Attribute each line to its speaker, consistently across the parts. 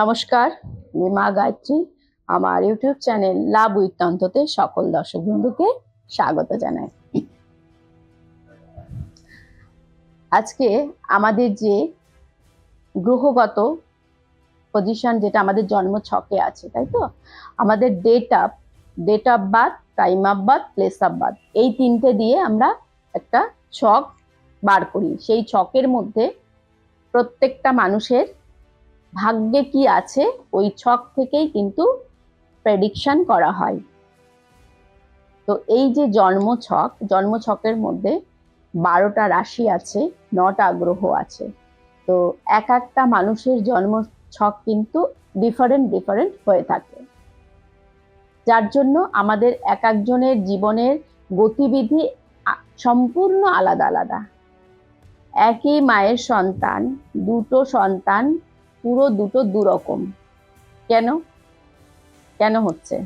Speaker 1: নমস্কার, আমি মা গায়ত্রী। আমার ইউটিউব চ্যানেল লাভ উইত্তন্ততে সকল দর্শক বন্ধুকে স্বাগত জানাই। আজকে আমাদের যে গ্রহগত পজিশন যেটা আমাদের জন্ম ছকে আছে, তাই তো? আমাদের date of date of birth time of birth place of birth এই তিনটে দিয়ে আমরা একটা ছক বার করি। সেই ছকের মধ্যে প্রত্যেকটা মানুষের ভাগ্যে কি আছে, ওই ছক থেকেই কিন্তু প্রেডিকশন করা হয়। তো এই যে জন্ম ছক জন্ম ছকের মধ্যে বারোটা রাশি আছে, নটা গ্রহ আছে। তো এক একটা মানুষের জন্ম ছক কিন্তু ডিফারেন্ট ডিফারেন্ট হয়ে থাকে। যার জন্য আমাদের এক একজনের জীবনের গতিবিধি সম্পূর্ণ আলাদা আলাদা। একই মায়ের সন্তান, দুটো সন্তান পুরো দুটো দুরকম। কেন? কেন হচ্ছে?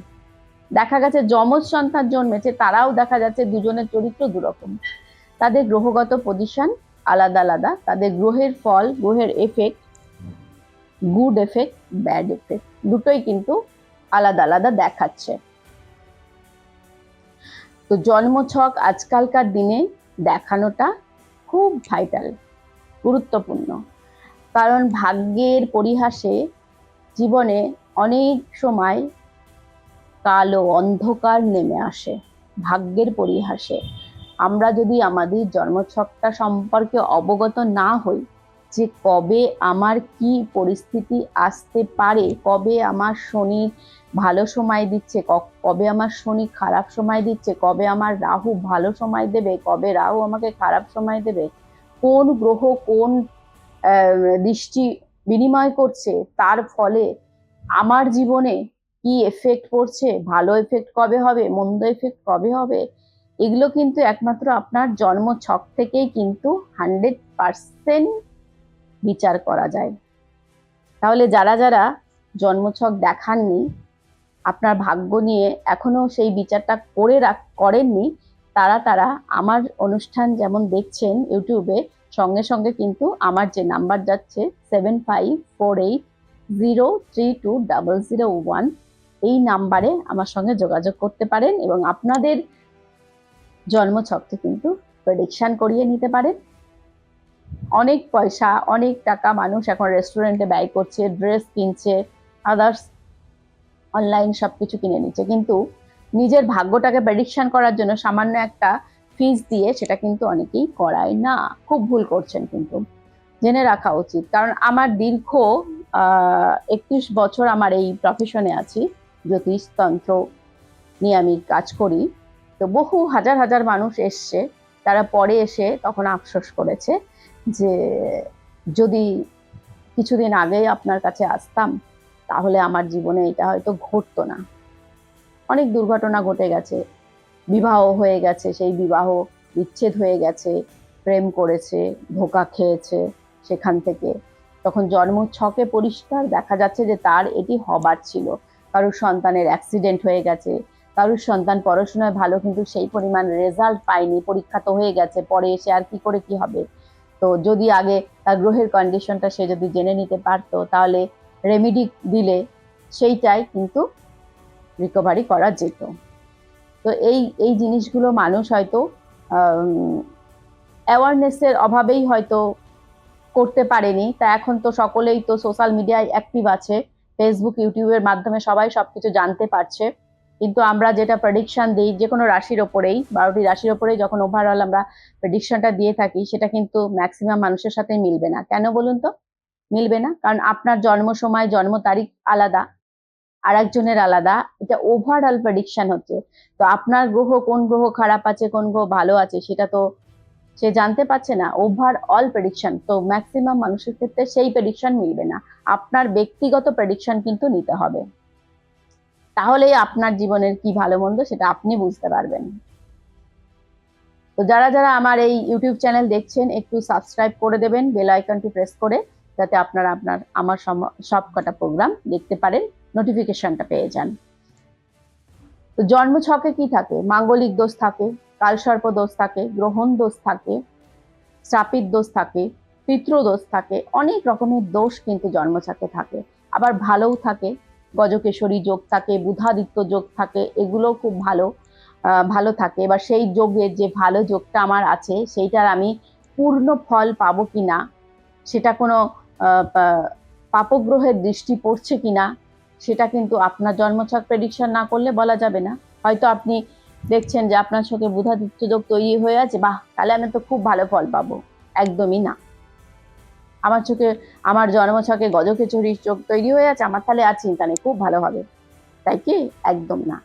Speaker 1: দেখা গেছে যমজ সন্তান জন্মেছে, তারাও দেখা যাচ্ছে দুজনের চরিত্র দুরকম। তাদের গ্রহগত পজিশন আলাদা আলাদা, তাদের গ্রহের ফল, গ্রহের effect good effect bad effect দুটোই কিন্তু আলাদা আলাদা দেখাচ্ছে। তো জন্মছক আজকালকার দিনে দেখানোটা খুব ভাইটাল গুরুত্বপূর্ণ। কারণ ভাগ্যের পরিহাসে জীবনে অনেক সময় কালো অন্ধকার নেমে আসে, ভাগ্যের পরিহাসে। আমরা যদি আমাদের জন্মছকটা সম্পর্কে অবগত না হই যে কবে আমার কি পরিস্থিতি আসতে পারে, কবে আমার শনি ভালো সময় দিচ্ছে কবে আমার শনি খারাপ সময় দিচ্ছে, কবে আমার রাহু ভালো সময় দেবে, কবে রাহু আমাকে খারাপ সময় দেবে, কোন গ্রহ কোন দৃষ্টি বিনিময় করছে, তার ফলে আমার জীবনে কি এফেক্ট পড়ছে, ভালো এফেক্ট কবে হবে, মন্দ এফেক্ট কবে হবে, এগুলো কিন্তু একমাত্র আপনার জন্ম ছক থেকেই কিন্তু হান্ড্রেড পার্সেন্ট বিচার করা যায়। তাহলে যারা যারা জন্মছক দেখাননি, আপনার ভাগ্য নিয়ে এখনও সেই বিচারটা করে রাখ, করেননি, তারা তারা আমার অনুষ্ঠান যেমন দেখছেন ইউটিউবে সঙ্গে সঙ্গে কিন্তু আমার যে নাম্বার যাচ্ছে seven five four eight zero three two double zero one, এই নাম্বারে আমার সঙ্গে যোগাযোগ করতে পারেন এবং আপনাদের জন্মছককে কিন্তু প্রেডিকশান করিয়ে নিতে পারেন। অনেক পয়সা, অনেক টাকা মানুষ এখন রেস্টুরেন্টে ব্যয় করছে ড্রেস কিনছে আদার্স অনলাইন সব কিছু কিনে নিচ্ছে। কিন্তু নিজের ভাগ্যটাকে প্রেডিকশান করার জন্য সামান্য একটা ফিস দিয়ে সেটা কিন্তু অনেকেই করায় না। খুব ভুল করছেন কিন্তু। জেনে রাখা উচিত। কারণ আমার দীর্ঘ একত্রিশ বছর আমার এই প্রফেশনে আছি। জ্যোতিষতন্ত্র নিয়ে আমি কাজ করি। তো বহু হাজার হাজার মানুষ এসছে। তারা পরে এসে তখন আফসোস করেছে যে যদি কিছুদিন আগেই আপনার কাছে আসতাম, তাহলে আমার জীবনে এটা হয়তো ঘটতো না। অনেক দুর্ঘটনা ঘটে গেছে। বিবাহ হয়ে গেছে, সেই বিবাহ বিচ্ছেদ হয়ে গেছে, প্রেম করেছে, ধোকা খেয়েছে সেখান থেকে। তখন জন্ম ছকে পরিষ্কার দেখা যাচ্ছে যে তার এটি হবার ছিল। কারোর সন্তানের অ্যাক্সিডেন্ট হয়ে গেছে, কারোর সন্তান পড়াশোনায় ভালো কিন্তু সেই পরিমাণ রেজাল্ট পায়নি, পরীক্ষা তো হয়ে গেছে, পরে এসে আর কি করে কি হবে? তো যদি আগে তার গ্রহের কন্ডিশনটা সে যদি জেনে নিতে পারতো, তাহলে রেমিডি দিলে সেইটাই কিন্তু রিকভারি করা যেত। তো এই এই জিনিসগুলো মানুষ হয়তো অ্যাওয়ারনেসের অভাবেই হয়তো করতে পারেনি। তা এখন তো সকলেই তো সোশ্যাল মিডিয়ায় অ্যাক্টিভ আছে। ফেসবুক ইউটিউবের মাধ্যমে সবাই সব কিছু জানতে পারছে। কিন্তু আমরা যেটা প্রেডিকশন দিই, যে কোনো রাশির ওপরেই, বারোটি রাশির ওপরেই যখন ওভারঅল আমরা প্রেডিকশনটা দিয়ে থাকি, সেটা কিন্তু ম্যাক্সিমাম মানুষের সাথে মিলবে না। কেন বলুন তো? মিলবে না। কারণ আপনার জন্ম সময়, জন্ম তারিখ আলাদা। আর একজনের আলাদা, এটা ওভারঅল প্রেডিকশন হচ্ছে। তো আপনার গ্রহ কোন গ্রহ খারাপ আছে, কোন গ্রহ ভালো আছে, সেটা তো সে জানতে পারছে না। ওভারঅল প্রেডিকশন তো ম্যাক্সিমাম মানুষের ক্ষেত্রে সেই প্রেডিকশন মিলবে না। আপনার ব্যক্তিগত প্রেডিকশন কিন্তু নিতে হবে। তাহলেই আপনার জীবনের কি ভালো মন্দ সেটা আপনি বুঝতে পারবেন। তো যারা যারা আমার এই ইউটিউব চ্যানেল দেখছেন, একটু সাবস্ক্রাইব করে দেবেন বেল আইকনটি প্রেস করে, যাতে আপনারা আপনার, আমার সব কটা প্রোগ্রাম দেখতে পারেন। নোটিফিকেশনটা পেয়ে যান। তো জন্ম ছকে কি থাকে? মাঙ্গলিক দোষ থাকে, কালসর্প দোষ থাকে, গ্রহণ দোষ থাকে, শ্রাপিত দোষ থাকে পিতৃদোষ থাকে, অনেক রকমের দোষ কিন্তু জন্মছকে থাকে। আবার ভালোও থাকে, গজকেশরী যোগ থাকে, বুধাদিত্য যোগ থাকে এগুলো খুব ভালো ভালো থাকে। এবার সেই যোগের যে ভালো যোগটা আমার আছে, সেইটার আমি পূর্ণ ফল পাবো কিনা, সেটা কোনো পাপগ্রহের দৃষ্টি পড়ছে কিনা সেটা কিন্তু আপনার জন্মছক প্রেডিকশন না করলে বলা যাবে না। হয়তো আপনি দেখছেন যে আপনার চোখে বুধাদিত্য যোগ তৈরি হয়ে আছে, বাহ, তাহলে আমি তো খুব ভালো ফল পাবো। একদমই না। আমার চোখে, আমার জন্মছকে গজকেচুরি চোখ তৈরি হয়ে আছে, আমার তাহলে আর চিন্তা নেই, খুব ভালো হবে। তাই কি? একদম না।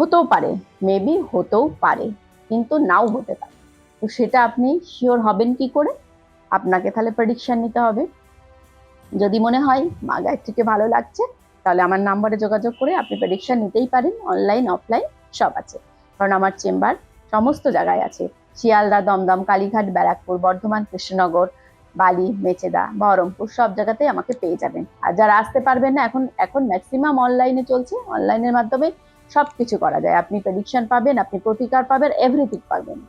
Speaker 1: হতেও পারে মেবি হতেও পারে, কিন্তু নাও হতে পারে। তো সেটা আপনি শিওর হবেন কি করে? আপনাকে তাহলে প্রেডিকশন নিতে হবে। যদি মনে হয় মা গায়ত্রীকে ভালো লাগছে, তাহলে আমার নাম্বারে যোগাযোগ করে আপনি প্রেডিকশন নিতেই পারেন অনলাইন অফলাইন সব আছে। কারণ আমার চেম্বার সমস্ত জায়গায় আছে। শিয়ালদা, দমদম, কালীঘাট, ব্যারাকপুর, বর্ধমান, কৃষ্ণনগর, বালি, মেচেদা, বহরমপুর, সব জায়গাতেই আমাকে পেয়ে যাবেন। আর যারা আসতে পারবেন না, এখন এখন ম্যাক্সিমাম অনলাইনে চলছে। অনলাইনের মাধ্যমে সব কিছু করা যায়। আপনি প্রেডিকশন পাবেন, আপনি প্রতিকার পাবেন এভরিথিং পাবেন।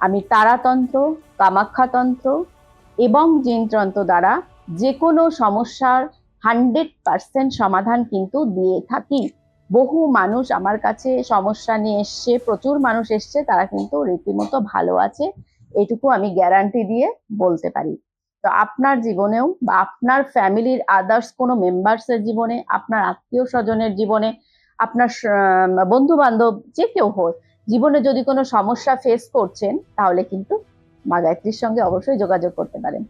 Speaker 1: আমি তারাতন্ত্র, কামাখ্যাতন্ত্র এবং জিনতন্ত্র দ্বারা যে কোনো সমস্যার হান্ড্রেড পার্সেন্ট সমাধান কিন্তু দিয়ে থাকি। বহু মানুষ আমার কাছে সমস্যা নিয়ে এসছে, প্রচুর মানুষ এসছে, তারা কিন্তু রীতিমতো ভালো আছে, এটুকু আমি গ্যারান্টি দিয়ে বলতে পারি। তো আপনার জীবনেও বা আপনার ফ্যামিলির আদার্স কোনো মেম্বার্সের জীবনে, আপনার আত্মীয় স্বজনের জীবনে, আপনার বন্ধু বান্ধব যে কেউ হোক, জীবনে যদি কোনো সমস্যা ফেস করছেন, তাহলে কিন্তু মা গায়ত্রীর সঙ্গে অবশ্যই যোগাযোগ করতে পারেন।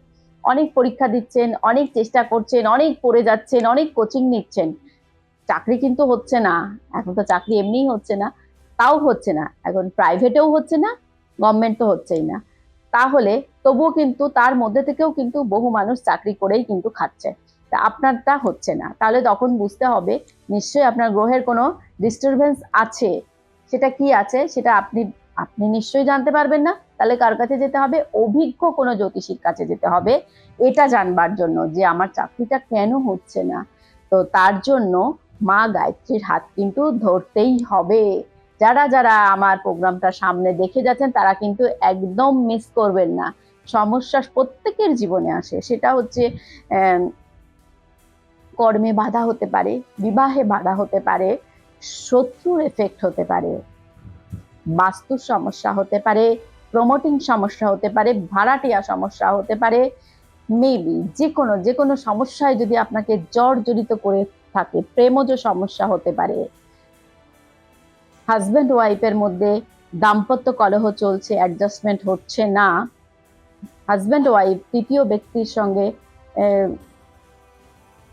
Speaker 1: অনেক পরীক্ষা দিচ্ছেন, অনেক চেষ্টা করছেন, অনেক পড়ে যাচ্ছেন, অনেক কোচিং নিচ্ছেন। চাকরি কিন্তু হচ্ছে না, এখন তো চাকরি এমনিই হচ্ছে না, তাও হচ্ছে না। এখন প্রাইভেটেও হচ্ছে না গভর্নমেন্ট তো হচ্ছেই না। তাহলে তবুও কিন্তু তার মধ্যে থেকেও কিন্তু বহু মানুষ চাকরি করেই কিন্তু খাচ্ছে। তা আপনারটা হচ্ছে না। তাহলে তখন বুঝতে হবে, নিশ্চয়ই আপনার গ্রহের কোনো ডিস্টারবেন্স আছে। সেটা কি আছে? সেটা আপনি আপনি নিশ্চয়ই জানতে পারবেন না, তাহলে কার কাছে যেতে হবে? অভিজ্ঞ কোনো জ্যোতিষীর কাছে যেতে হবে। এটা জানবার জন্য যে আমার চাকরিটা কেন হচ্ছে না। তো তার জন্য মা গায়ত্রীর হাত কিন্তু ধরতেই হবে। যারা যারা আমার প্রোগ্রামটা সামনে দেখে যাচ্ছেন, তারা কিন্তু একদম মিস করবেন না। সমস্যা প্রত্যেকের জীবনে আসে। সেটা হচ্ছে কর্মে বাধা হতে পারে, বিবাহে বাধা হতে পারে, শত্রুর এফেক্ট হতে পারে। বাস্তুর সমস্যা হতে পারে প্রমোটিং সমস্যা হতে পারে, ভাড়াটিয়া সমস্যা হতে পারে মেবি যে কোনো যে কোনো সমস্যায় যদি আপনাকে জর্জরিত করে থাকে, প্রেমজ সমস্যা হতে পারে। হাজব্যান্ড ওয়াইফের মধ্যে দাম্পত্য কলহ চলছে অ্যাডজাস্টমেন্ট হচ্ছে না। হাজব্যান্ড ওয়াইফ তৃতীয় ব্যক্তির সঙ্গে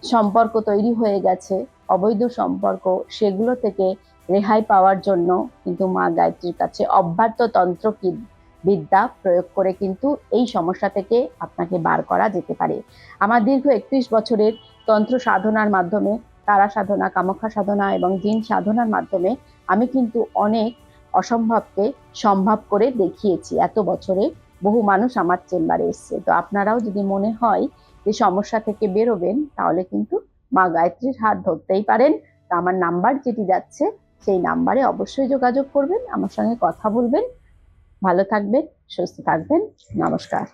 Speaker 1: সম্পর্ক তৈরি হয়ে গেছে, অবৈধ সম্পর্ক, সেগুলো থেকে রেহাই পাওয়ার জন্য কিন্তু মা গায়ত্রীর কাছে অভ্যার্থ তন্ত্র কি- বিদ্যা প্রয়োগ করে কিন্তু এই সমস্যা থেকে আপনাকে বার করা যেতে পারে। আমার দীর্ঘ একত্রিশ বছরের তন্ত্র সাধনার মাধ্যমে, তারা সাধনা, কামাখ্যা সাধনা এবং জিন সাধনার মাধ্যমে আমি কিন্তু অনেক অসম্ভবকে সম্ভব করে দেখিয়েছি। এত বছরে বহু মানুষ আমার চেম্বারে এসছে। তো আপনারাও যদি মনে হয় যে সমস্যা থেকে বেরোবেন, তাহলে কিন্তু মা গায়ত্রীর হাত ধরতেই পারেন। আমার নাম্বার যেটি যাচ্ছে সেই নাম্বারে অবশ্যই যোগাযোগ করবেন আমার সঙ্গে কথা বলবেন। ভালো থাকবেন সুস্থ থাকবেন। নমস্কার।